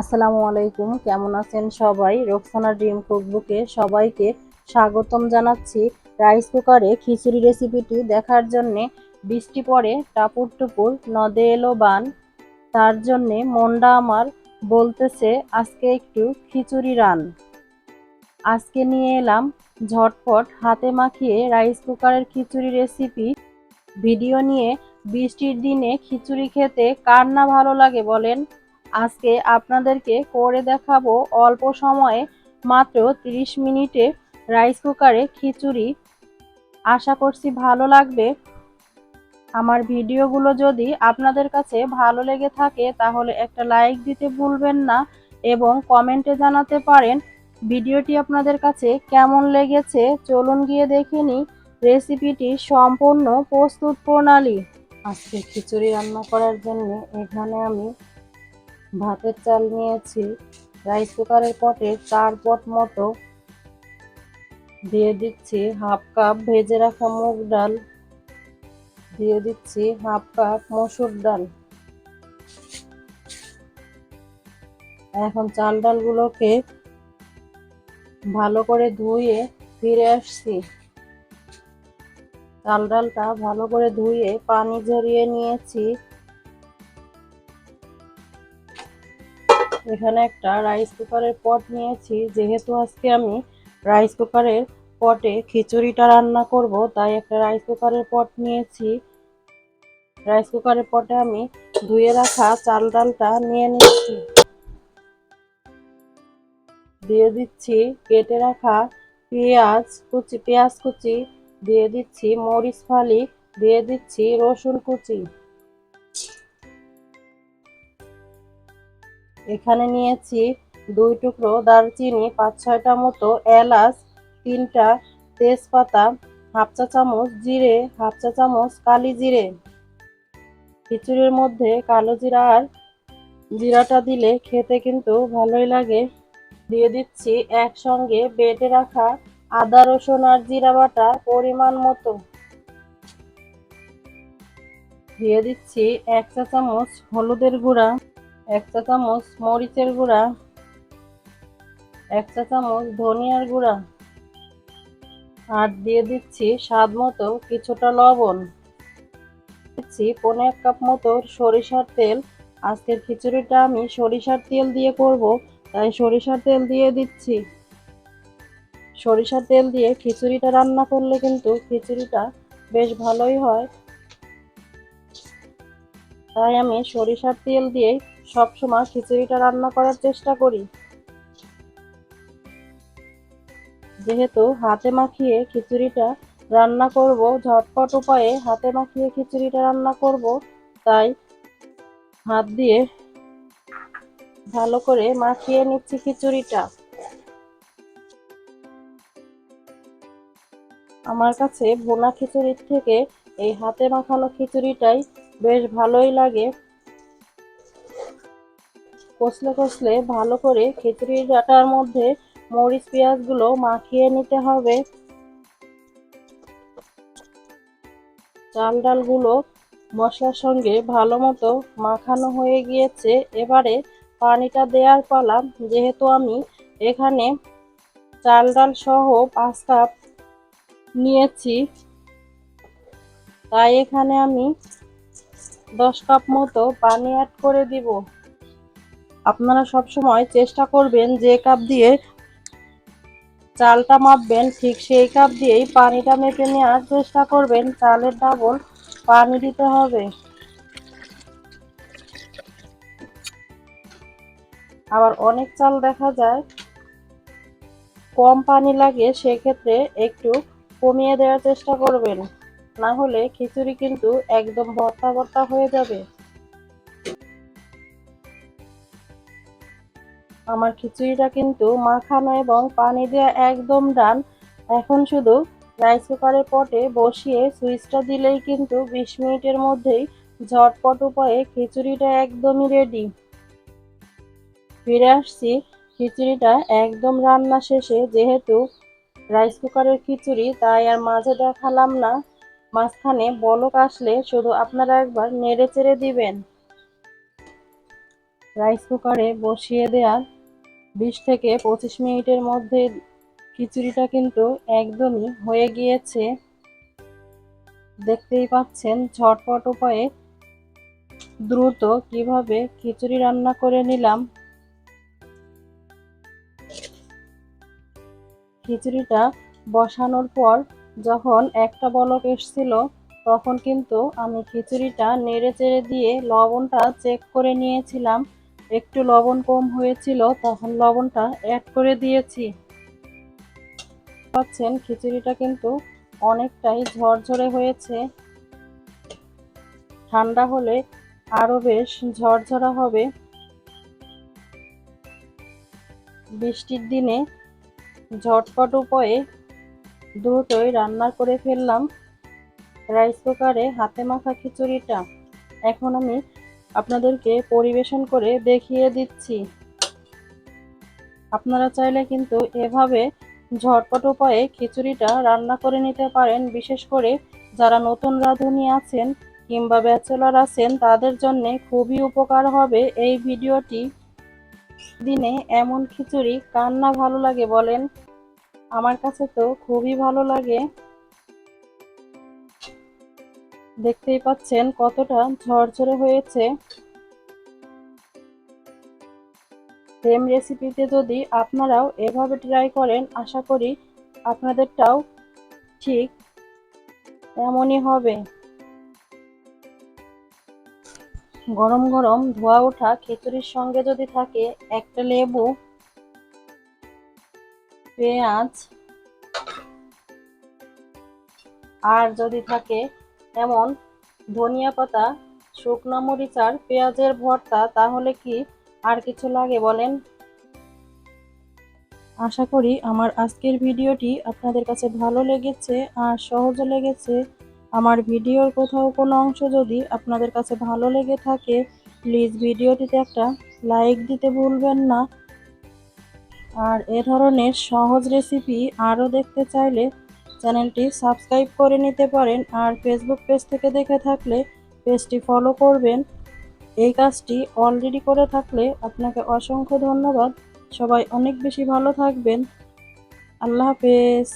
আসসালামু আলাইকুম, কেমন আছেন সবাই? রোকসানা ড্রিম কুকবুকে সবাইকে স্বাগতম জানাচ্ছি। রাইস কুকারে খিচুড়ি রেসিপিটি দেখার জন্যে বৃষ্টি পড়ে, টাপুর টুপুর, নদে এলো বান। তার জন্যে মনটা আমার বলতেছে, আজকে একটু খিচুড়ি রান। আজকে নিয়ে এলাম ঝটপট হাতে মাখিয়ে রাইস কুকারের খিচুড়ি রেসিপি ভিডিও নিয়ে বৃষ্টির দিনে খিচুড়ি খেতে কার না ভালো লাগে বলেন? আজকে আপনাদেরকে করে দেখাবো অল্প সময়ে মাত্র 30 মিনিটে রাইস কুকারে খিচুড়ি। আশা করছি ভালো লাগবে। আমার ভিডিওগুলো যদি আপনাদের কাছে ভালো লেগে থাকে, তাহলে একটা লাইক দিতে ভুলবেন না এবং কমেন্টে জানাতে পারেন ভিডিওটি আপনাদের কাছে কেমন লেগেছে। চলুন গিয়ে দেখে নিই রেসিপিটি সম্পূর্ণ প্রস্তুত প্রণালী। আজকে খিচুড়ি রান্না করার জন্য এখানে আমি ভাতের চাল নিয়েছি রাইস কুকারের পটে চার পট মতো দিয়ে দিচ্ছি হাফ কাপ ভেজে রাখা মুগ ডাল, দিয়ে দিচ্ছি হাফ কাপ মসুর ডাল। এখন চাল ডালগুলোকে ভালো করে ধুয়ে ফিরে আসছি। চাল ডালটা ভালো করে ধুয়ে পানি ঝরিয়ে নিয়েছি। এখানে একটা রাইস কুকারের পট নিয়েছি। যেহেতু আজকে আমি রাইস কুকারের পটে খিচুড়িটা রান্না করব, তাই একটা রাইস কুকারের পট নিয়েছি। রাইস কুকারের পটে আমি ধুয়ে রাখা চাল ডালটা নিয়ে নিচ্ছি। দিয়ে দিচ্ছি, কেটে রাখা পেঁয়াজ কুচি পেঁয়াজ কুচি দিয়ে দিচ্ছি, মরিচ ফালি দিয়ে দিচ্ছি, রসুন কুচি। এখানে নিয়েছি দুই টুকরো দারচিনি, পাঁচ, ছয়টা মতো এলাচ, তিনটা তেজপাতা, হাফ চা চামচ জিরে, হাফ চা চামচ কালি জিরে। খিচুড়ির মধ্যে কালো জিরা আর জিরাটা দিলে খেতে কিন্তু ভালোই লাগে। দিয়ে দিচ্ছি একসঙ্গে বেটে রাখা আদা, রসুন আর জিরা বাটা পরিমাণ মতো। দিয়ে দিচ্ছি এক চা চামচ হলুদের গুঁড়া। এক চা চামচ মরিচের গুঁড়া, এক চা চামচ ধনিয়ার গুঁড়া, আর দিয়ে দিচ্ছি স্বাদ মতো কিছুটা লবণ। দিচ্ছি পনেরো এক কাপ মতো সরিষার তেল। আজকের খিচুড়িটা আমি সরিষার তেল দিয়ে করব, তাই সরিষার তেল দিয়ে দিচ্ছি। সরিষার তেল দিয়ে খিচুড়িটা রান্না করলে কিন্তু খিচুড়িটা বেশ ভালোই হয়। তাই আমি সরিষার তেল দিয়েই সবসময় খিচুড়িটা রান্না করার চেষ্টা করি। যেহেতু হাতে মাখিয়ে খিচুড়িটা রান্না করব, ঝটপট উপায়ে হাতে মাখিয়ে খিচুড়িটা রান্না করব, তাই হাত দিয়ে ভালো করে মাখিয়ে নিচ্ছি খিচুড়িটা। আমার কাছে ভোনা খিচুড়ির থেকে এই হাতে মাখানো খিচুড়িটাই বেশ ভালোই লাগে। কষলে কষলে ভালো করে খিচুড়ির ডাটার মধ্যে মরিচ পেঁয়াজগুলো মাখিয়ে নিতে হবে। চাল ডালগুলো মশলার সঙ্গে ভালো মতো মাখানো হয়ে গিয়েছে। এবারে পানিটা দেওয়ার পালা, যেহেতু আমি এখানে চাল ডাল সহ পাঁচ কাপ নিয়েছি, তাই এখানে আমি দশ কাপ মতো পানি অ্যাড করে দিব। আপনারা সব সময় চেষ্টা করবেন যে কাপ দিয়ে চালটা মাপবেন, ঠিক সেই কাপ দিয়েই পানিটা মেপে নেওয়ার চেষ্টা করবেন। চালের ডাবল পানি দিতে হবে। আবার অনেক চাল দেখা যায়, কম পানি লাগে, সেক্ষেত্রে একটু কমিয়ে দেওয়ার চেষ্টা করবেন। না হলে খিচুড়ি কিন্তু একদম ভর্তা ভর্তা হয়ে যাবে। আমার খিচুড়িটা কিন্তু মাখানো এবং পানি দেওয়া একদম ডান। এখন শুধু রাইস কুকারের পটে বসিয়ে সুইচটা দিলেই কিন্তু বিশ মিনিটের মধ্যেই ঝটপট উপায়ে খিচুড়িটা একদমই রেডি ফিরে আসছি, খিচুড়িটা একদম রান্না শেষে। যেহেতু রাইস কুকারের খিচুড়ি, তাই আর মাঝে দেখালাম না। মাঝখানে বলক আসলে শুধু আপনারা একবার নেড়ে চেড়ে দিবেন রাইস কুকারে বসিয়ে দেওয়ার বিশ থেকে পঁচিশ মিনিটের মধ্যে খিচুড়িটা কিন্তু একদমই হয়ে গিয়েছে। দেখতেই পাচ্ছেন ঝটপট উপায়ে দ্রুত কীভাবে খিচুড়ি রান্না করে নিলাম। খিচুড়িটা বসানোর পর যখন একটা বলক এসছিল, তখন কিন্তু আমি খিচুড়িটা নেড়ে চেড়ে দিয়ে লবণটা চেক করে নিয়েছিলাম। একটু লবণ কম হয়েছিল, তখন লবণটা অ্যাড করে দিয়েছি। পাচ্ছেন, খিচুড়িটা কিন্তু অনেকটাই ঝরঝরে হয়েছে। ঠান্ডা হলে আরও বেশ ঝরঝরা হবে। বৃষ্টির দিনে ঝটপট উপায়ে দ্রুতই রান্না করে ফেললাম। রাইস কুকারে হাতে মাখা খিচুড়িটা। এখন আমি আপনাদেরকে পরিবেশন করে দেখিয়ে দিচ্ছি। আপনারা চাইলে কিন্তু এভাবে ঝটপট উপায়ে খিচুড়িটা রান্না করে নিতে পারেন। বিশেষ করে যারা নতুন রাঁধুনি আছেন কিংবা ব্যাচেলর আছেন, তাদের জন্য খুবই উপকার হবে এই ভিডিওটি। দিনে এমন খিচুড়ি কার না ভালো লাগে বলেন? আমার কাছে তো খুবই ভালো লাগে। দেখতেই পাচ্ছেন কতটা ঝরঝরে হয়েছে। সেম রেসিপিতে যদি আপনারাও এভাবে ট্রাই করেন, আশা করি আপনাদেরটাও ঠিক এমনই হবে। গরম গরম ধোয়া ওঠা খিচুড়ির সঙ্গে যদি থাকে, একটা লেবু, পেঁয়াজ, আর যদি থাকে এমন ধনিয়া পাতা, শুকনো মরিচ আর পেঁয়াজের ভর্তা, তাহলে কি আর কিছু লাগে বলেন? আশা করি আমার আজকের ভিডিওটি আপনাদের কাছে ভালো লেগেছে আর সহজও লেগেছে। আমার ভিডিওর কোথাও কোনো অংশ যদি আপনাদের কাছে ভালো লেগে থাকে, প্লিজ ভিডিওটিতে একটা লাইক দিতে ভুলবেন না। আর এ ধরনের সহজ রেসিপি আরও দেখতে চাইলে চ্যানেলটি সাবস্ক্রাইব করে নিতে পারেন আর ফেসবুক পেজ থেকে দেখে থাকলে পেজটি ফলো করবেন। এই কাজটি অলরেডি করে থাকলে আপনাকে অসংখ্য ধন্যবাদ। সবাই অনেক বেশি ভালো থাকবেন। আল্লাহ হাফেজ।